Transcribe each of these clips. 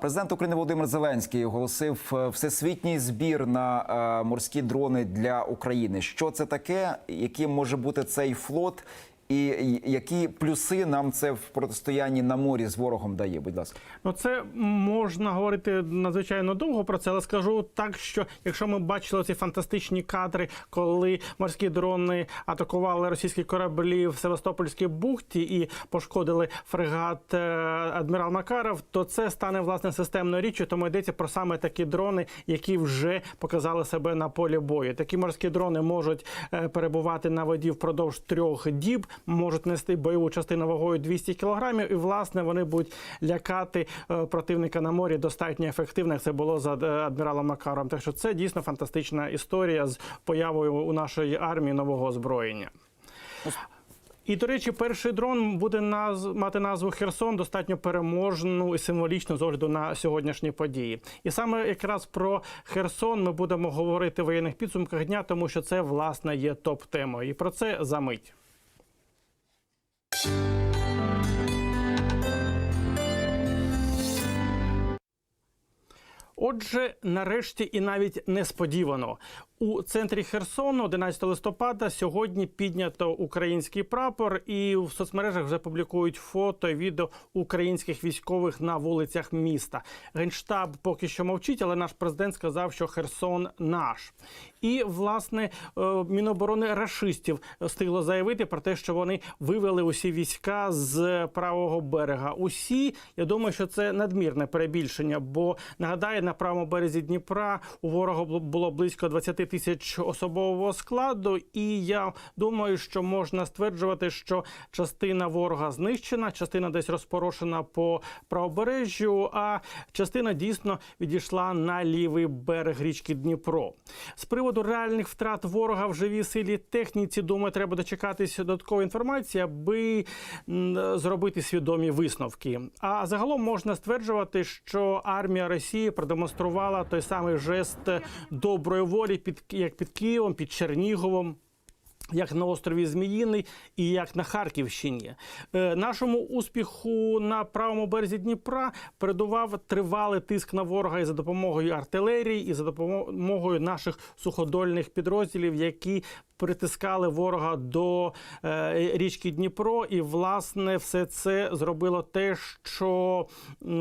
Президент України Володимир Зеленський оголосив е, всесвітній збір на е, морські дрони для України. Що це таке? Яким може бути цей флот? І які плюси нам це в протистоянні на морі з ворогом дає? Будь ласка, Ну, це можна говорити надзвичайно довго про це, але скажу так, що якщо ми бачили ці фантастичні кадри, коли морські дрони атакували російські кораблі в Севастопольській бухті і пошкодили фрегат е, адмірал Макаров, то це стане власне системною річчю. Тому йдеться про саме такі дрони, які вже показали себе на полі бою. Такі морські дрони можуть е, перебувати на воді впродовж трьох діб, можуть нести бойову частину вагою 200 кілограмів, і власне вони будуть лякати е, противника на морі достатньо ефективно. як Це було за е, адміралом Макаром. Так що це дійсно фантастична історія з появою у нашої армії нового озброєння. І, до речі, перший дрон буде наз... мати назву Херсон, достатньо переможну і символічну з огляду на сьогоднішні події. І саме якраз про Херсон ми будемо говорити в воєнних підсумках дня, тому що це власне є топ-темою. І про це за мить. Отже, нарешті і навіть несподівано у центрі Херсону, 11 листопада, сьогодні піднято український прапор, і в соцмережах вже публікують фото, і відео українських військових на вулицях міста. Генштаб поки що мовчить, але наш президент сказав, що Херсон наш. І власне е, міноборони рашистів встигло заявити про те, що вони вивели усі війська з правого берега. Усі, я думаю, що це надмірне перебільшення. Бо нагадаю, на правому березі Дніпра у ворога було близько 20 тисяч особового складу. І я думаю, що можна стверджувати, що частина ворога знищена, частина десь розпорошена по правобережжю, а частина дійсно відійшла на лівий берег річки Дніпро. З приводу реальних втрат ворога в живій силі техніці, думаю, треба дочекатися додаткової інформації, аби зробити свідомі висновки. А загалом можна стверджувати, що армія Росії продемонструвала той самий жест доброї волі, під як під Києвом, під Черніговом. Як на острові Зміїний і як на Харківщині, Е, нашому успіху на правому березі Дніпра передував тривалий тиск на ворога і за допомогою артилерії, і за допомогою наших суходольних підрозділів, які притискали ворога до е, річки Дніпро, і власне все це зробило те, що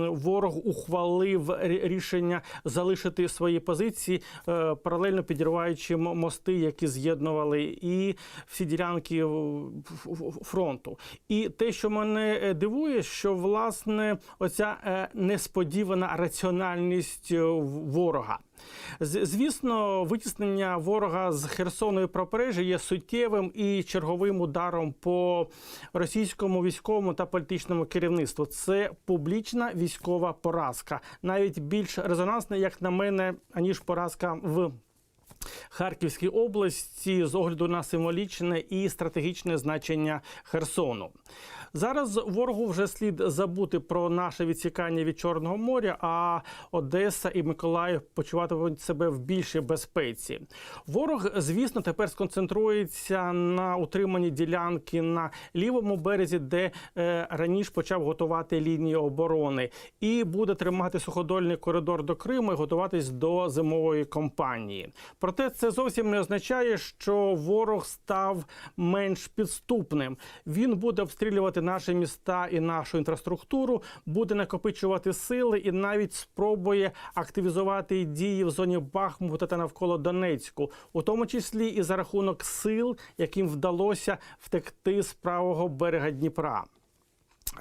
ворог ухвалив рішення залишити свої позиції, е, паралельно підриваючи мости, які з'єднували і всі ділянки фронту. І те, що мене е, дивує, що власне оця несподівана раціональність ворога. Звісно, витіснення ворога з Херсону і Пропорежжя є суттєвим і черговим ударом по російському військовому та політичному керівництву. Це публічна військова поразка, навіть більш резонансна, як на мене, аніж поразка в. Харківській області з огляду на символічне і стратегічне значення Херсону. Зараз ворогу вже слід забути про наше відсікання від Чорного моря, а Одеса і Миколаїв почуватимуть себе в більшій безпеці. Ворог, звісно, тепер сконцентрується на утриманні ділянки на лівому березі, де е, раніше почав готувати лінії оборони, і буде тримати суходольний коридор до Криму і готуватись до зимової кампанії. Проте це зовсім не означає, що ворог став менш підступним. Він буде обстрілювати наші міста і нашу інфраструктуру, буде накопичувати сили і навіть спробує активізувати дії в зоні Бахмута та навколо Донецьку, у тому числі і за рахунок сил, яким вдалося втекти з правого берега Дніпра.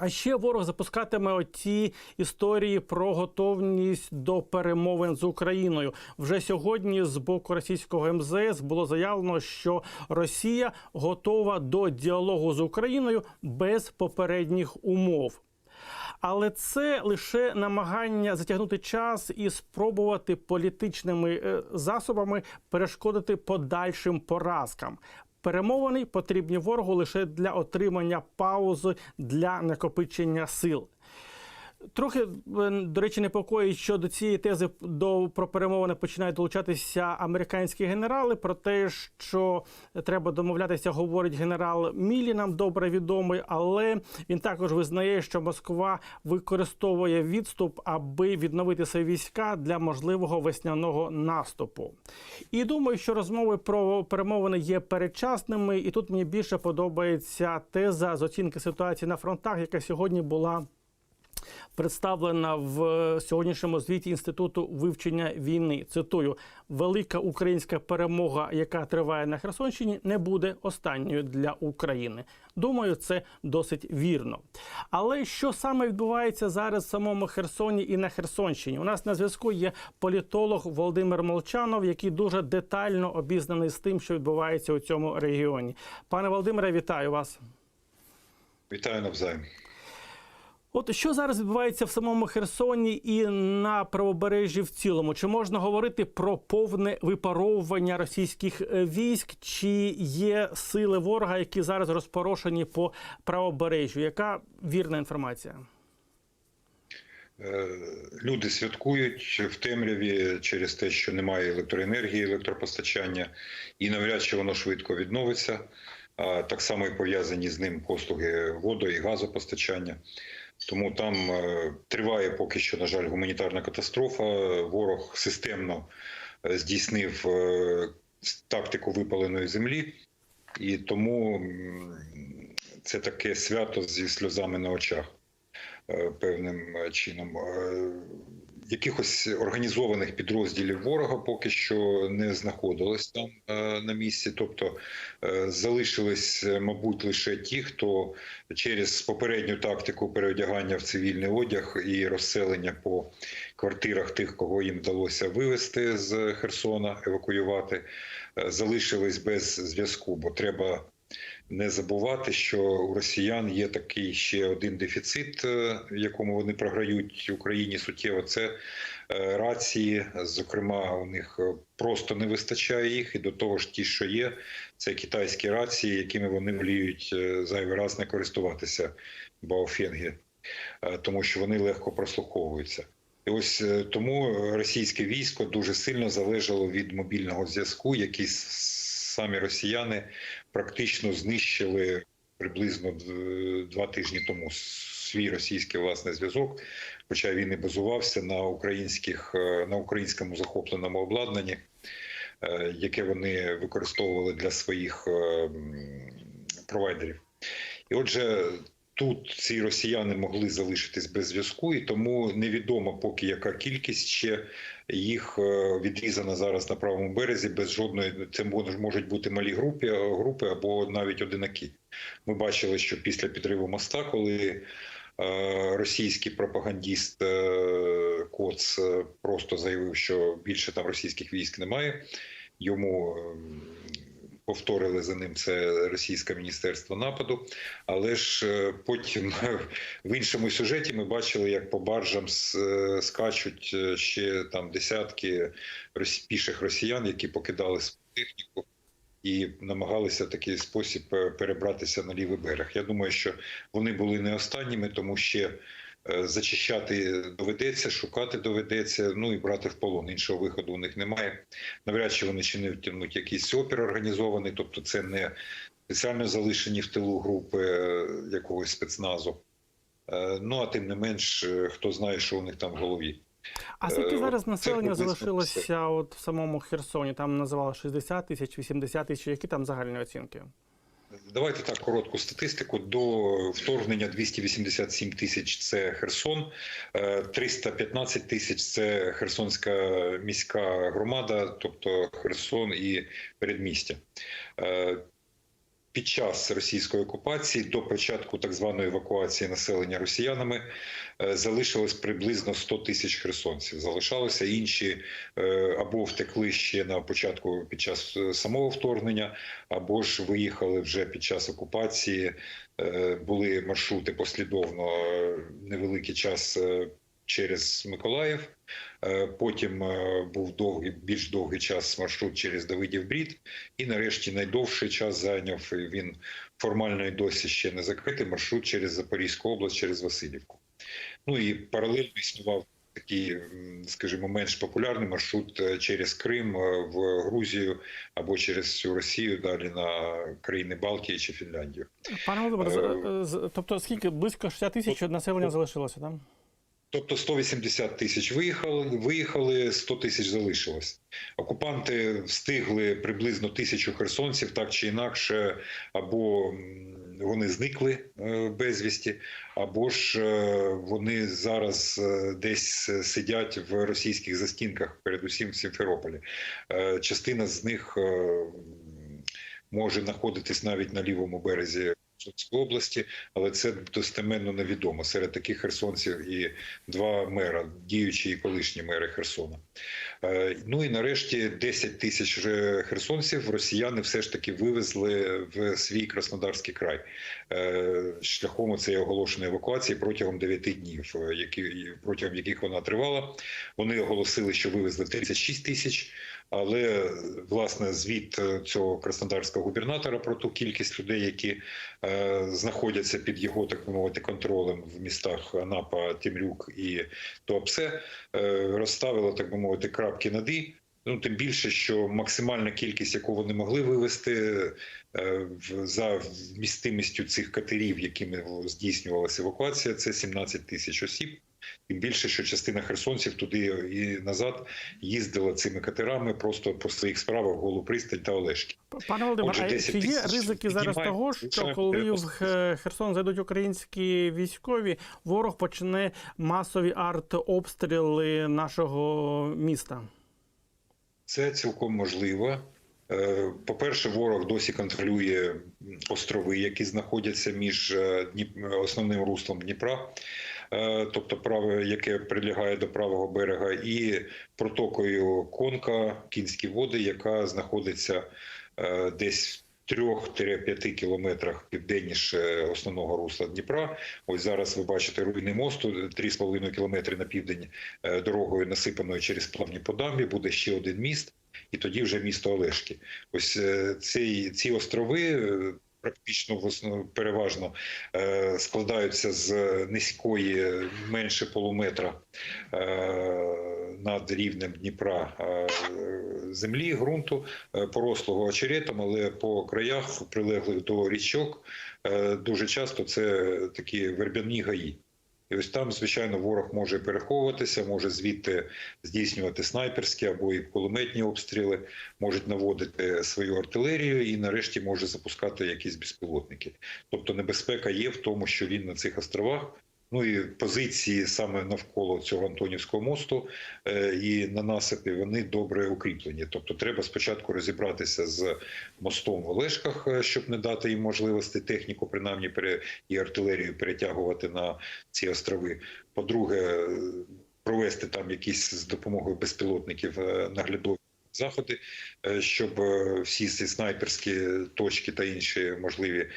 А ще ворог запускатиме оті історії про готовність до перемовин з Україною. Вже сьогодні з боку російського МЗС було заявлено, що Росія готова до діалогу з Україною без попередніх умов. Але це лише намагання затягнути час і спробувати політичними е, засобами перешкодити подальшим поразкам. Перемовини потрібні ворогу лише для отримання паузи для накопичення сил. Трохи, е, до речі, непокоїть, що до цієї тези до про перемовини починають долучатися американські генерали. Про те, що треба домовлятися, говорить генерал Мілі, нам добре відомий, але він також визнає, що Москва використовує відступ, аби відновити свої війська для можливого весняного наступу. І думаю, що розмови про перемовини є передчасними, і тут мені більше подобається теза з оцінки ситуації на фронтах, яка сьогодні була представлена в сьогоднішньому звіті інституту вивчення війни. Цитую: велика українська перемога, яка триває на Херсонщині, не буде останньою для України. Думаю, це досить вірно. Але що саме відбувається зараз в самому Херсоні і на Херсонщині? У нас на зв'язку є політолог Володимир Молчанов, який дуже детально обізнаний з тим, що відбувається у цьому регіоні. Пане Володимире, вітаю вас. Вітаю навзаєм. От що зараз відбувається в самому Херсоні і на правобережжі в цілому? Чи можна говорити про повне випаровування російських е, військ? Чи є сили ворога, які зараз розпорошені по правобережжю? Яка вірна інформація? Е, Люди святкують в темряві через те, що немає електроенергії, електропостачання, і навряд чи воно швидко відновиться. Так само і пов'язані з ним послуги водо і газопостачання. Тому там е, триває поки що, на жаль, гуманітарна катастрофа. Ворог системно е, здійснив е, тактику випаленої землі, і тому це таке свято зі сльозами на очах певним чином. Якихось організованих підрозділів ворога поки що не знаходилось там е, на місці. Тобто е, залишились, е, мабуть, лише ті, хто через попередню тактику переодягання в цивільний одяг і розселення по квартирах тих, кого їм вдалося вивезти з Херсона, евакуювати, залишились без зв'язку, бо треба не забувати, що у росіян є такий ще один дефіцит, е, в якому вони програють Україні суттєво. Це е, рації. Зокрема, у них е, просто не вистачає їх, і до того ж, ті, що є, це китайські рації, якими вони воліють е, зайвий раз не користуватися баофенги, тому що вони легко прослуховуються. І ось тому російське військо дуже сильно залежало від мобільного зв'язку, який самі росіяни практично знищили приблизно два тижні тому свій російський власний зв'язок, хоча він і базувався на українських е, на українському захопленому обладнанні, е, яке вони використовували для своїх е, провайдерів. І отже, тут ці росіяни могли залишитись без зв'язку, і тому невідомо поки яка кількість ще їх відрізано зараз на правому березі без жодної. Це можуть бути малі групи, групи або навіть одинакі. Ми бачили, що після підриву моста, коли е, російський пропагандіст е, Коц е, просто заявив, що більше там російських військ немає. Йому ем, повторили за ним це російське міністерство нападу. Але ж е, потім в іншому сюжеті ми бачили, як по баржам е, скачуть е, ще там десятки піших росіян, які покидали свою техніку. І намагалися такий спосіб перебратися на лівий берег. Я думаю, що вони були не останніми, тому ще зачищати доведеться, шукати доведеться, ну і брати в полон. Іншого виходу у них немає. Навряд чи вони чинитимуть якийсь опір організований, тобто це не спеціально залишені в тилу групи е, якогось спецназу. Е, Ну а тим не менш, е, хто знає, що у них там в голові. А скільки Е, зараз населення залишилося от в самому Херсоні? Там називали 60 тисяч, 80 тисяч. Які там загальні оцінки? Давайте так коротку статистику. До вторгнення 287 тисяч це Херсон, е, 315 тисяч це Херсонська міська громада, тобто Херсон і передмістя. Під час російської окупації до початку так званої евакуації населення росіянами е, залишилось приблизно 100 тисяч херсонців. Залишалося інші е, або втекли ще на початку під час е, самого вторгнення, або ж виїхали вже під час окупації. Були маршрути послідовно невеликий час через Миколаїв. Е, Потім е, був довгий, більш довгий час маршрут через Давидів Брід. І нарешті найдовший час зайняв він формально і досі ще не закритий маршрут через Запорізьку область, через Васильівку. Ну і паралельно існував такий, скажімо, менш популярний маршрут е, через Крим в Грузію або через всю Росію далі на країни Балтії чи Фінляндію. Пане Володимир, Е, з- з- тобто скільки близько 60 тисяч населення залишилося, так? Тобто 180 тисяч виїхали, виїхали, 100 тисяч залишилось. Окупанти встигли приблизно тисячу херсонців, так чи інакше, або вони зникли е, безвісті, або ж е, вони зараз е, десь сидять в російських застінках, передусім в Сімферополі. Частина з них може знаходитись навіть на лівому березі. Херсонської області, але це достеменно невідомо. Серед таких херсонців і два мера, діючі і колишні мери Херсона. Е, Ну і нарешті 10 тисяч херсонців росіяни все ж таки вивезли в свій Краснодарський край Е, шляхом цієї оголошеної евакуації протягом 9 днів, е, які протягом яких вона тривала. Вони оголосили, що вивезли 36 тисяч. Але власне звіт е, цього краснодарського губернатора про ту кількість людей, які е, знаходяться під його так би мовити контролем в містах Анапа, Темрюк і Туапсе, е, розставила так би мовити крапки над «і». Ну тим більше, що максимальна кількість, яку вони могли вивести е, за вмістимістю цих катерів, якими здійснювалася евакуація, це 17 тисяч осіб. Тим більше, що частина херсонців туди і назад їздила цими катерами просто по своїх справах Голу пристань та Олешки. Пане Володимир, Отже, а чи є ризики зараз піднімаємо, того, що коли в Херсон зайдуть українські військові, ворог почне масові артобстріли нашого міста? Це цілком можливо. Е, По-перше, ворог досі контролює острови, які знаходяться між е, основним руслом Дніпра, тобто праве, яке прилягає до правого берега, і протокою Конка, Кінські води, яка знаходиться е, десь в 3-5 кілометрах південніше основного русла Дніпра. Ось зараз ви бачите руйни мосту 3,5 кілометри на південь е, дорогою насипаною через плавні по дамбі. Буде ще один міст, і тоді вже місто Олешки. Ось е, ці, ці острови. Практично переважно е, складаються з низької менше полуметра е, над рівнем Дніпра е, землі, ґрунту, порослого очеретом, але по краях прилеглих до річок дуже часто це такі вербяні гаї. І ось там, звичайно, ворог може переховуватися, може звідти здійснювати снайперські або і кулеметні обстріли, можуть наводити свою артилерію і нарешті може запускати якісь безпілотники. Тобто небезпека є в тому, що він на цих островах. Ну і позиції саме навколо цього Антонівського мосту е, і на насипі вони добре укріплені. Тобто, треба спочатку розібратися з мостом в Олешках, е, щоб не дати їм можливості техніку, принаймні пере і артилерію перетягувати на ці острови. По-друге, е, провести там якісь з допомогою безпілотників наглядові заходи, е, щоб е, всі ці снайперські точки та інші можливі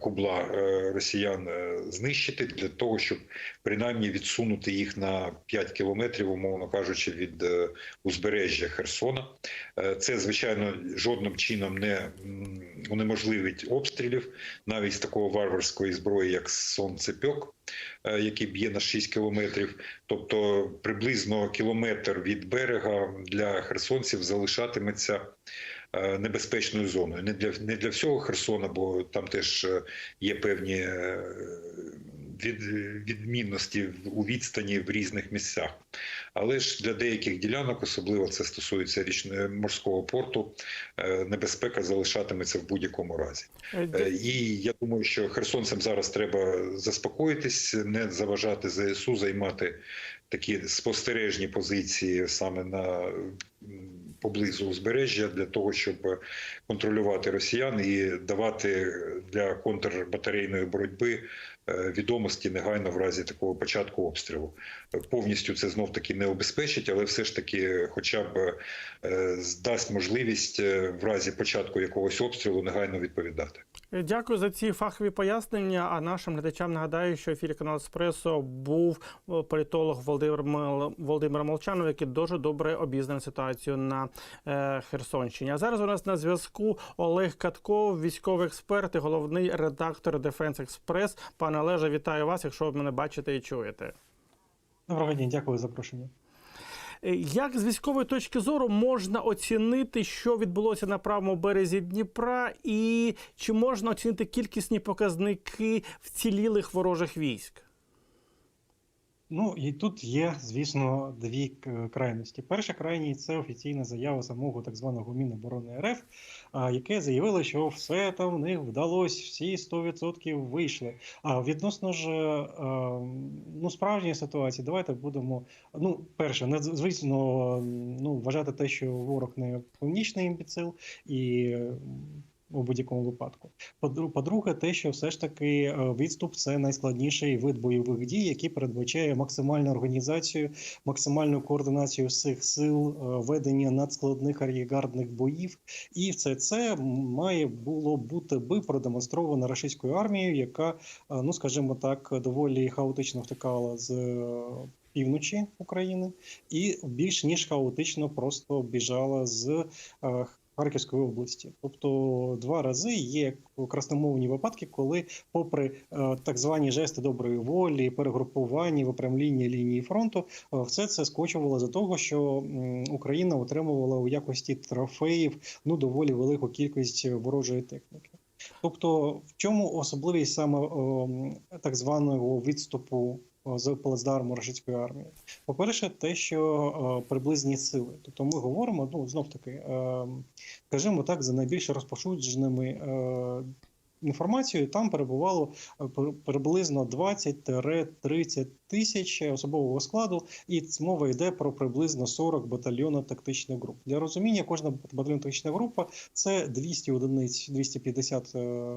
кубла е, росіян знищити для того, щоб принаймні відсунути їх на 5 кілометрів, умовно кажучи, від узбережжя Херсона. Це звичайно жодним чином не унеможливить обстрілів навіть з такого варварської зброї, як сонцепьок, який б'є на 6 кілометрів. Тобто приблизно кілометр від берега для херсонців залишатиметься е, небезпечною зоною. Не для не для всього Херсона, бо там теж е, є певні е, від, відмінності у відстані в різних місцях. Але ж для деяких ділянок, особливо це стосується річного морського порту, е, небезпека залишатиметься в будь-якому разі. Е, Е, І я думаю, що херсонцям зараз треба заспокоїтись, не заважати ЗСУ займати такі спостережні позиції саме на поблизу узбережжя для того, щоб контролювати росіян і давати для контрбатарейної боротьби е, відомості негайно в разі такого початку обстрілу. Е, Повністю це знов таки не обезпечить, але все ж таки, хоча б здасть дасть можливість е, в разі початку якогось обстрілу негайно відповідати. Дякую за ці фахові пояснення. А нашим глядачам нагадаю, що ефірі каналу Еспресо був е, політолог Володимир Володимир Молчанов, який дуже добре обізнаний ситуацію на е, Херсонщині. А зараз у нас на зв'язку Олег Катков, військовий експерт і головний редактор Дефенс Експрес. Пане Олеже, вітаю вас, якщо ви мене бачите і чуєте. Доброго дня, дякую за запрошення. Е, Як з військової точки зору можна оцінити, що відбулося на правому березі Дніпра, і чи можна оцінити кількісні показники вцілілих ворожих військ? Ну і тут є, звісно, дві крайності. Перша крайність це офіційна заява самого так званого Міноборони РФ, яке заявило, що все там в них вдалося, всі 100% вийшли. А відносно ж е, ну, справжньої ситуації, давайте будемо. Ну, перше, звісно, ну, вважати те, що ворог не північний імбіцил і. У будь-якому випадку. По-друге, те, що все ж таки е, відступ це найскладніший вид бойових дій, який передбачає максимальну організацію, максимальну координацію всіх сил, е, ведення надскладних ар'єгардних боїв, і все це має було бути би продемонстровано російською армією, яка, е, ну скажімо так, доволі хаотично втикала з півночі України, і більш ніж хаотично просто біжала з Харківської області. Тобто два рази є красномовні випадки, коли, попри е, так звані жести доброї волі, перегрупування, випрямління лінії фронту, е, все це скочувало за того, що Україна отримувала у якості трофеїв ну доволі велику кількість ворожої техніки. Тобто, в чому особливість саме о, так званого відступу з плацдарму російської армії? По-перше, те, що е, приблизні сили. Тобто ми говоримо, ну знов таки, е, скажімо так, за найбільш розпошудженими е, інформацією, там перебувало е, приблизно 20-30 тисяч особового складу, і мова йде про приблизно 40 батальйонно-тактичних груп. Для розуміння, кожна батальйонно-тактична група це 200 одиниць, 250 е,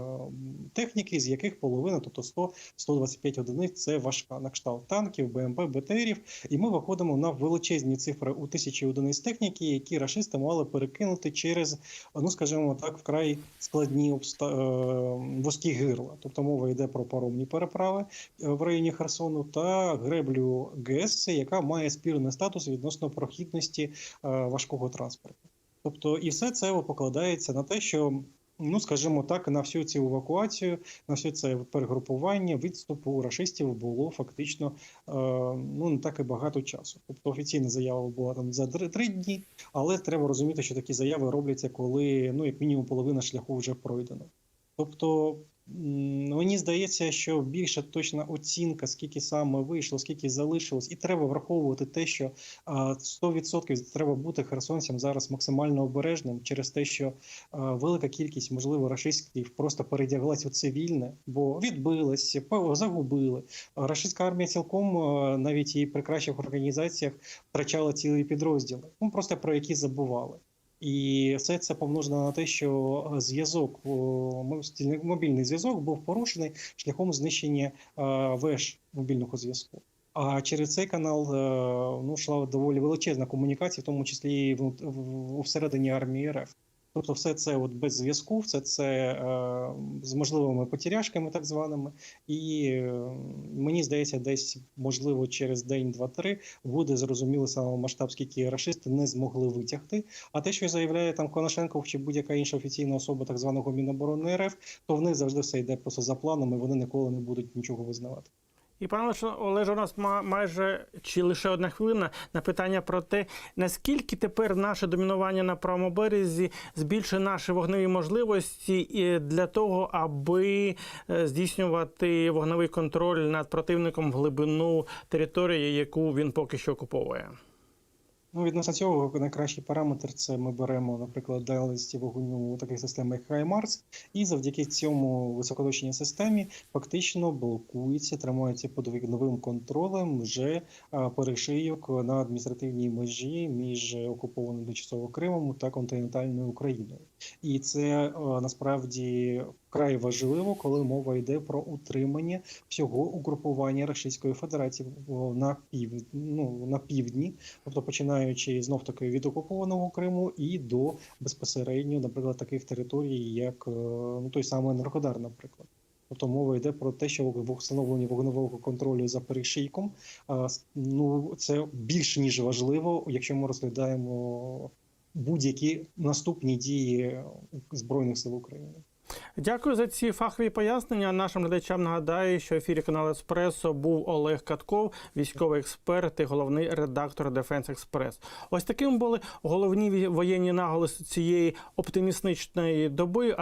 техніки, з яких половина, тобто 100-125 одиниць, це важка на кшталт танків, БМП, БТРів. І ми виходимо на величезні цифри у тисячі одиниць техніки, які рашисти мали перекинути через, ну скажімо так, вкрай складні обста... вузькі гирла. Тобто мова йде про паромні переправи е, в районі Херсону та греблю ГЕС, яка має спірний статус відносно прохідності е, важкого транспорту. Тобто, і все це покладається на те, що. Ну, скажімо так, на всю цю евакуацію, на все це перегрупування, відступу рашистів було фактично е, ну не так і багато часу. Тобто офіційна заява була там за три дні, але треба розуміти, що такі заяви робляться, коли ну як мінімум половина шляху вже пройдена. Тобто мені здається, що більша точна оцінка, скільки саме вийшло, скільки залишилось, і треба враховувати те, що а, 100% треба бути херсонцям зараз максимально обережним через те, що велика кількість, можливо, рашистів просто передяглась у цивільне, бо відбилась, загубили. Рашистська армія цілком навіть і при кращих організаціях втрачала цілі підрозділи, ну просто про які забували. І все це помножено на те, що зв'язок, мобільний зв'язок був порушений шляхом знищення е, веж мобільного зв'язку. А через цей канал е, ну, йшла доволі величезна комунікація, в тому числі і всередині армії РФ. Тобто, все це от без зв'язку, все це е, з можливими потеряшками, так званими. І е, мені здається, десь можливо через день, два-три буде зрозуміло саме масштаб, скільки рашисти не змогли витягти. А те, що заявляє там Коношенков чи будь-яка інша офіційна особа так званого Міноборони РФ, то в них завжди все йде просто за планом, і вони ніколи не будуть нічого визнавати. І пане Олеже- у нас ма- майже чи лише одна хвилина на питання про те, наскільки тепер наше домінування на правому березі збільшує наші вогневі можливості для того, аби е, здійснювати вогневий контроль над противником в глибину території, яку він поки що окуповує. Ну, відносно цього найкращий параметр це ми беремо, наприклад, дальності вогню у таких систем, як HIMARS, і завдяки цьому високоточній системі фактично блокується, тримається під новим контролем вже перешийок на адміністративній межі між окупованим тимчасово Кримом та континентальною Україною. І це насправді вкрай важливо, коли мова йде про утримання всього угрупування Російської Федерації на пів ну, на півдні, тобто починаючи знов таки від окупованого Криму і до безпосередньо, наприклад, таких територій, як е, ну той самий Енергодар, наприклад. Тобто мова йде про те, що в встановленні вогневого контролю за перешийком, ну це більш ніж важливо, якщо ми розглядаємо будь-які наступні дії збройних сил України. Дякую за ці фахові пояснення. Нашим глядачам нагадаю, що в ефірі каналу Еспресо був Олег Катков, військовий експерт і головний редактор Дефенс Експрес. Ось таким були головні воєнні наголоси цієї оптимістичної доби.